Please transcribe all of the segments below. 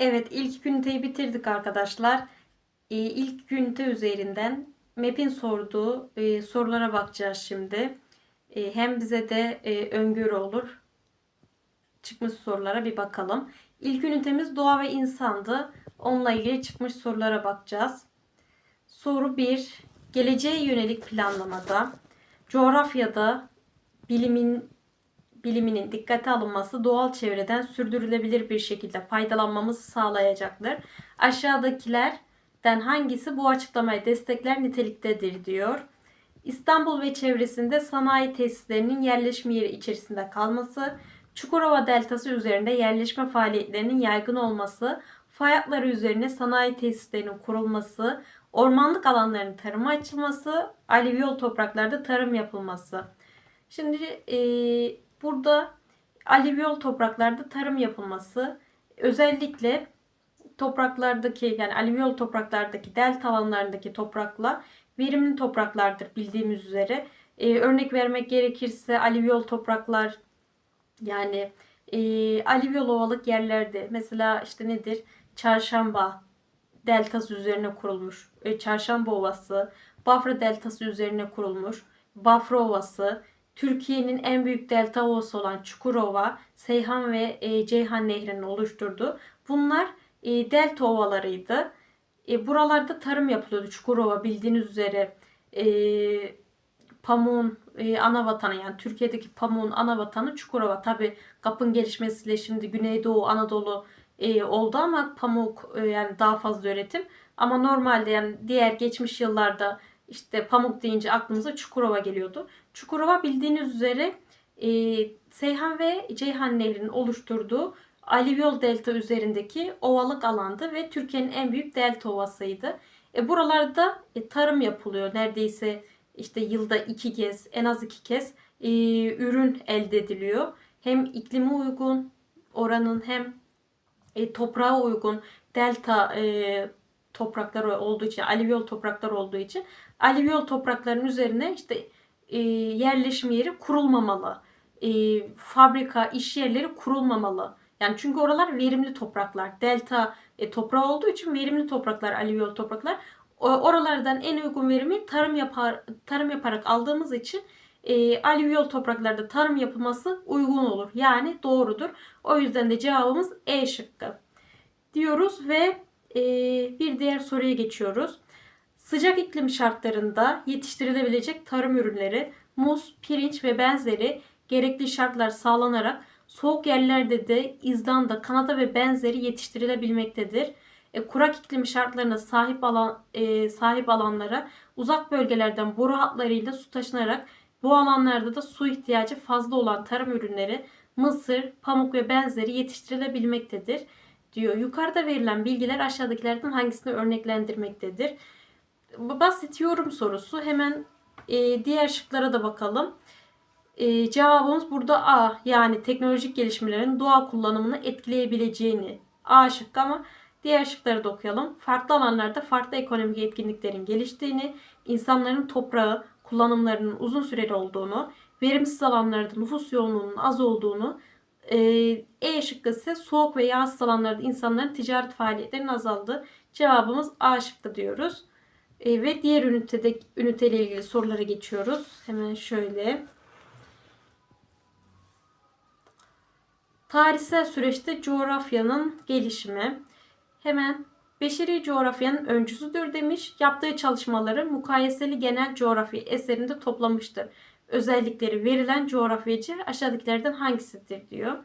Evet ilk üniteyi bitirdik arkadaşlar. Ee, ilk ünite üzerinden MEP'in sorduğu e, sorulara bakacağız şimdi. E, hem bize de e, öngörü olur. Çıkmış sorulara bir bakalım. İlk ünitemiz doğa ve insandı. Onunla ilgili çıkmış sorulara bakacağız. Soru 1. Geleceğe yönelik planlamada coğrafyada bilimin biliminin dikkate alınması doğal çevreden sürdürülebilir bir şekilde faydalanmamızı sağlayacaktır. Aşağıdakilerden hangisi bu açıklamayı destekler niteliktedir diyor. İstanbul ve çevresinde sanayi tesislerinin yerleşme yeri içerisinde kalması, Çukurova Deltası üzerinde yerleşme faaliyetlerinin yaygın olması, fay hatları üzerine sanayi tesislerinin kurulması, ormanlık alanların tarıma açılması, alüvyol topraklarda tarım yapılması. Şimdi e, burada alüvyol topraklarda tarım yapılması özellikle topraklardaki yani alüvyol topraklardaki delta alanlarındaki toprakla verimli topraklardır bildiğimiz üzere. E, örnek vermek gerekirse alüvyol topraklar yani e, alüvyol ovalık yerlerde mesela işte nedir? Çarşamba deltası üzerine kurulmuş. E, Çarşamba Ovası, Bafra deltası üzerine kurulmuş. Bafra Ovası, Türkiye'nin en büyük delta ovası olan Çukurova, Seyhan ve e, Ceyhan Nehri'nin oluşturduğu. Bunlar e, delta ovalarıydı. E, buralarda tarım yapılıyordu. Çukurova bildiğiniz üzere e, pamuğun e, ana vatanı yani Türkiye'deki pamuğun ana vatanı Çukurova. Tabi kapın gelişmesiyle şimdi Güneydoğu Anadolu e, oldu ama pamuk e, yani daha fazla üretim. Ama normalde yani diğer geçmiş yıllarda işte pamuk deyince aklımıza Çukurova geliyordu. Çukurova bildiğiniz üzere e, Seyhan ve Ceyhan Nehri'nin oluşturduğu Alüvyol Delta üzerindeki ovalık alandı ve Türkiye'nin en büyük delta ovasıydı. E, buralarda e, tarım yapılıyor. Neredeyse işte yılda iki kez, en az iki kez e, ürün elde ediliyor. Hem iklime uygun oranın hem e, toprağa uygun delta e, toprakları olduğu için, alüvyol topraklar olduğu için alüvyol toprakların üzerine işte e, yerleşim yeri kurulmamalı. E, fabrika, iş yerleri kurulmamalı. Yani çünkü oralar verimli topraklar. Delta e, toprağı olduğu için verimli topraklar, alüvyol topraklar. O, oralardan en uygun verimi tarım yapar tarım yaparak aldığımız için e, alüvyol topraklarda tarım yapılması uygun olur. Yani doğrudur. O yüzden de cevabımız E şıkkı diyoruz ve e, bir diğer soruya geçiyoruz. Sıcak iklim şartlarında yetiştirilebilecek tarım ürünleri, muz, pirinç ve benzeri gerekli şartlar sağlanarak soğuk yerlerde de İzlanda, Kanada ve benzeri yetiştirilebilmektedir. E, kurak iklim şartlarına sahip alan e, sahip alanlara uzak bölgelerden boru hatlarıyla su taşınarak bu alanlarda da su ihtiyacı fazla olan tarım ürünleri mısır, pamuk ve benzeri yetiştirilebilmektedir diyor. Yukarıda verilen bilgiler aşağıdakilerden hangisini örneklendirmektedir? Basit yorum sorusu. Hemen e, diğer şıklara da bakalım. E, cevabımız burada A. Yani teknolojik gelişmelerin doğa kullanımını etkileyebileceğini. A şıkkı ama diğer şıkları da okuyalım. Farklı alanlarda farklı ekonomik etkinliklerin geliştiğini, insanların toprağı kullanımlarının uzun süreli olduğunu, verimsiz alanlarda nüfus yoğunluğunun az olduğunu, e, e şıkkı ise soğuk ve yağsız alanlarda insanların ticaret faaliyetlerinin azaldığı. Cevabımız A şıkkı diyoruz. E, ve diğer ünitede üniteyle ilgili sorulara geçiyoruz. Hemen şöyle. Tarihsel süreçte coğrafyanın gelişimi. Hemen beşeri coğrafyanın öncüsüdür demiş. Yaptığı çalışmaları mukayeseli genel coğrafya eserinde toplamıştır. Özellikleri verilen coğrafyacı aşağıdakilerden hangisidir diyor.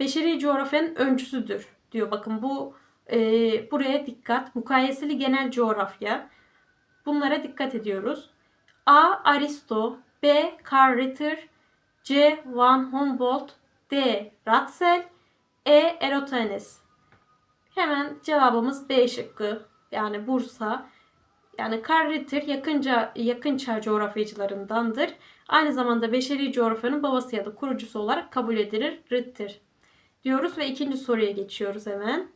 Beşeri coğrafyanın öncüsüdür diyor. Bakın bu e, buraya dikkat. Mukayeseli genel coğrafya. Bunlara dikkat ediyoruz. A. Aristo B. Karl Ritter C. Van Humboldt D. Ratzel E. Eratosthenes Hemen cevabımız B şıkkı. Yani Bursa. Yani Karl Ritter yakınca, yakın çağ coğrafyacılarındandır. Aynı zamanda beşeri coğrafyanın babası ya da kurucusu olarak kabul edilir Ritter. Diyoruz ve ikinci soruya geçiyoruz hemen.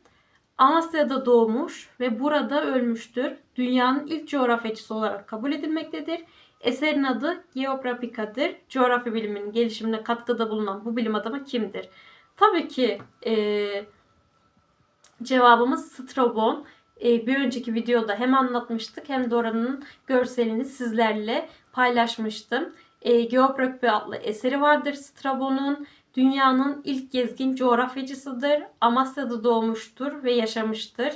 Amasya'da doğmuş ve burada ölmüştür. Dünyanın ilk coğrafyacısı olarak kabul edilmektedir. Eserin adı Geografikadır. Coğrafya biliminin gelişimine katkıda bulunan bu bilim adamı kimdir? Tabii ki e, Cevabımız Strabon. Ee, bir önceki videoda hem anlatmıştık hem de oranın görselini sizlerle paylaşmıştım. Ee, Geography adlı eseri vardır Strabon'un. Dünyanın ilk gezgin coğrafyacısıdır. Amasya'da doğmuştur ve yaşamıştır.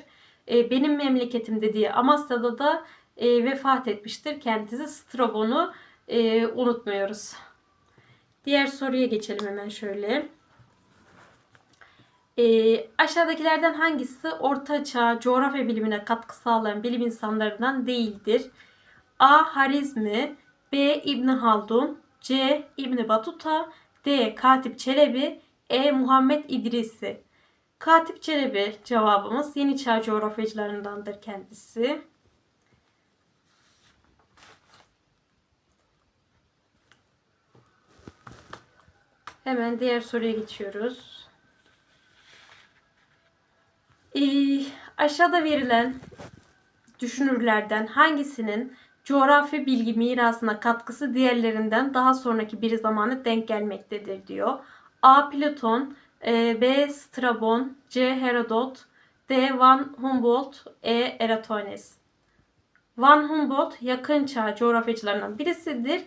Ee, benim memleketim dediği Amasya'da da e, vefat etmiştir. Kendisi Strabon'u e, unutmuyoruz. Diğer soruya geçelim hemen şöyle. E, aşağıdakilerden hangisi Orta Çağ coğrafya bilimine katkı sağlayan bilim insanlarından değildir? A. Harizmi B. İbn Haldun C. İbn Batuta D. Katip Çelebi E. Muhammed İdrisi Katip Çelebi cevabımız Yeni Çağ coğrafyacılarındandır kendisi. Hemen diğer soruya geçiyoruz. Ee, aşağıda verilen düşünürlerden hangisinin coğrafi bilgi mirasına katkısı diğerlerinden daha sonraki bir zamanı denk gelmektedir diyor. A. Platon e, B. Strabon C. Herodot D. Van Humboldt E. Eratosthenes Van Humboldt yakın çağ coğrafyacılarından birisidir.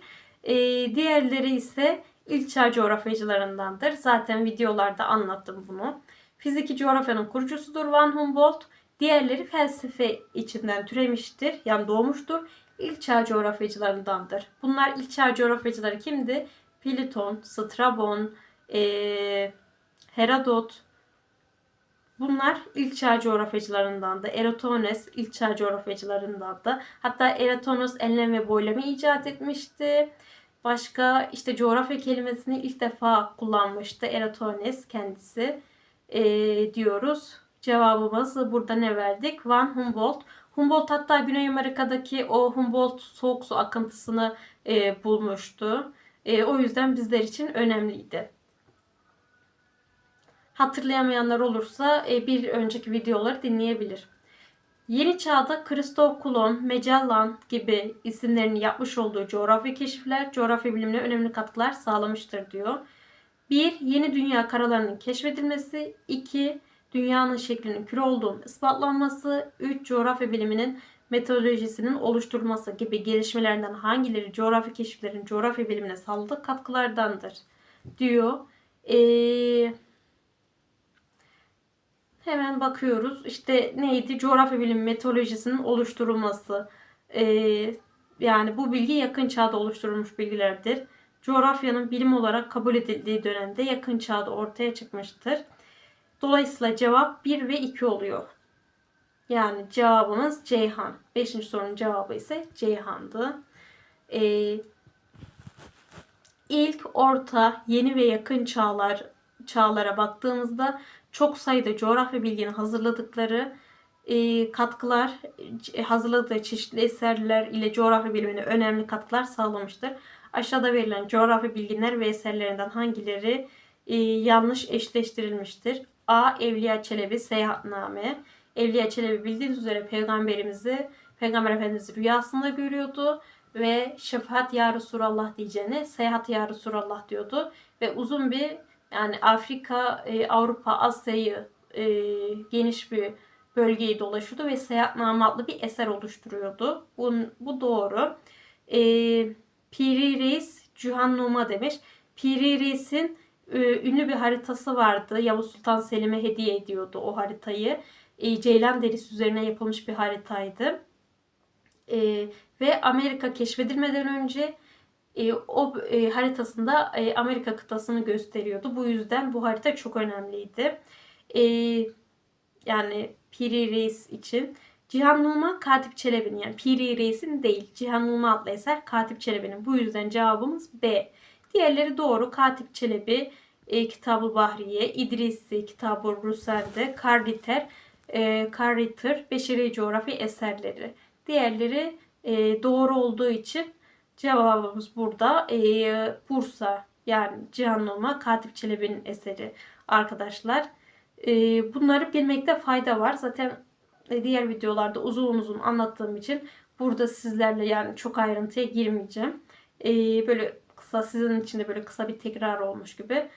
E, diğerleri ise ilk çağ coğrafyacılarındandır. Zaten videolarda anlattım bunu. Fiziki coğrafyanın kurucusudur Van Humboldt. Diğerleri felsefe içinden türemiştir, yani doğmuştur. İlk çağ coğrafyacılarındandır. Bunlar ilk çağ coğrafyacıları kimdi? Platon, Strabon, ee, Herodot. Bunlar ilk çağ coğrafyacılarındandı. Eratosthenes ilk çağ coğrafyacılarındandı. Hatta Eratosthenes enlem ve boylama icat etmişti. Başka işte coğrafya kelimesini ilk defa kullanmıştı Eratosthenes kendisi e, diyoruz. Cevabımız burada ne verdik? Van Humboldt. Humboldt hatta Güney Amerika'daki o Humboldt soğuk su akıntısını e, bulmuştu. E, o yüzden bizler için önemliydi. Hatırlayamayanlar olursa e, bir önceki videoları dinleyebilir. Yeni çağda Christoph Kolomb, Magellan gibi isimlerini yapmış olduğu coğrafya keşifler coğrafya bilimine önemli katkılar sağlamıştır diyor. 1. Yeni dünya karalarının keşfedilmesi. 2. Dünyanın şeklinin küre olduğunun ispatlanması. 3. Coğrafya biliminin metodolojisinin oluşturulması gibi gelişmelerinden hangileri coğrafya keşiflerin coğrafya bilimine sağladığı katkılardandır diyor. Ee, hemen bakıyoruz. İşte neydi? Coğrafya bilim metodolojisinin oluşturulması. Ee, yani bu bilgi yakın çağda oluşturulmuş bilgilerdir coğrafyanın bilim olarak kabul edildiği dönemde yakın çağda ortaya çıkmıştır. Dolayısıyla cevap 1 ve 2 oluyor. Yani cevabımız Ceyhan. Beşinci sorunun cevabı ise Ceyhan'dı. Ee, ilk, orta, yeni ve yakın çağlar çağlara baktığımızda çok sayıda coğrafya bilgini hazırladıkları e, katkılar, hazırladığı çeşitli eserler ile coğrafya bilimine önemli katkılar sağlamıştır. Aşağıda verilen coğrafi bilgiler ve eserlerinden hangileri e, yanlış eşleştirilmiştir? A. Evliya Çelebi Seyahatname. Evliya Çelebi bildiğiniz üzere peygamberimizi, peygamber efendimizi rüyasında görüyordu ve şefaat ya Resulallah diyeceğine seyahat ya Resulallah diyordu. Ve uzun bir yani Afrika, e, Avrupa, Asya'yı e, geniş bir bölgeyi dolaşıyordu ve Seyahatname adlı bir eser oluşturuyordu. Bu, bu doğru. Eee Piri Reis Cühannuma demiş. Piri Reis'in e, ünlü bir haritası vardı. Yavuz Sultan Selim'e hediye ediyordu o haritayı. E, Ceylan derisi üzerine yapılmış bir haritaydı. E, ve Amerika keşfedilmeden önce e, o e, haritasında e, Amerika kıtasını gösteriyordu. Bu yüzden bu harita çok önemliydi. Yani Piri Reis için. Cihan Numa Katip Çelebi'nin yani Piri Reis'in değil. Cihan Numa adlı eser Katip Çelebi'nin. Bu yüzden cevabımız B. Diğerleri doğru. Katip Çelebi e, Kitabı Bahriye, İdrisi Kitabı Rusel'de, Karriter, e, Karriter, Beşeri Coğrafi eserleri. Diğerleri e, doğru olduğu için cevabımız burada e, Bursa yani Cihan Numa Katip Çelebi'nin eseri arkadaşlar. E, bunları bilmekte fayda var. Zaten diğer videolarda uzun uzun anlattığım için burada sizlerle yani çok ayrıntıya girmeyeceğim. Ee, böyle kısa sizin için de böyle kısa bir tekrar olmuş gibi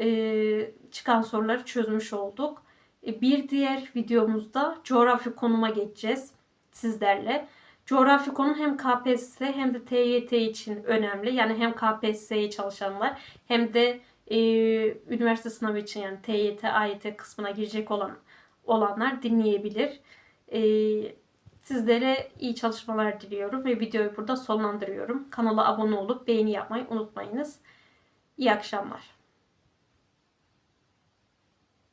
ee, çıkan soruları çözmüş olduk. E, Bir diğer videomuzda coğrafi konuma geçeceğiz sizlerle. Coğrafi konum hem KPSS hem de TYT için önemli. Yani hem KPSS'ye çalışanlar hem de e, üniversite sınavı için yani TYT, AYT kısmına girecek olan olanlar dinleyebilir. E, sizlere iyi çalışmalar diliyorum ve videoyu burada sonlandırıyorum. Kanala abone olup beğeni yapmayı unutmayınız. İyi akşamlar.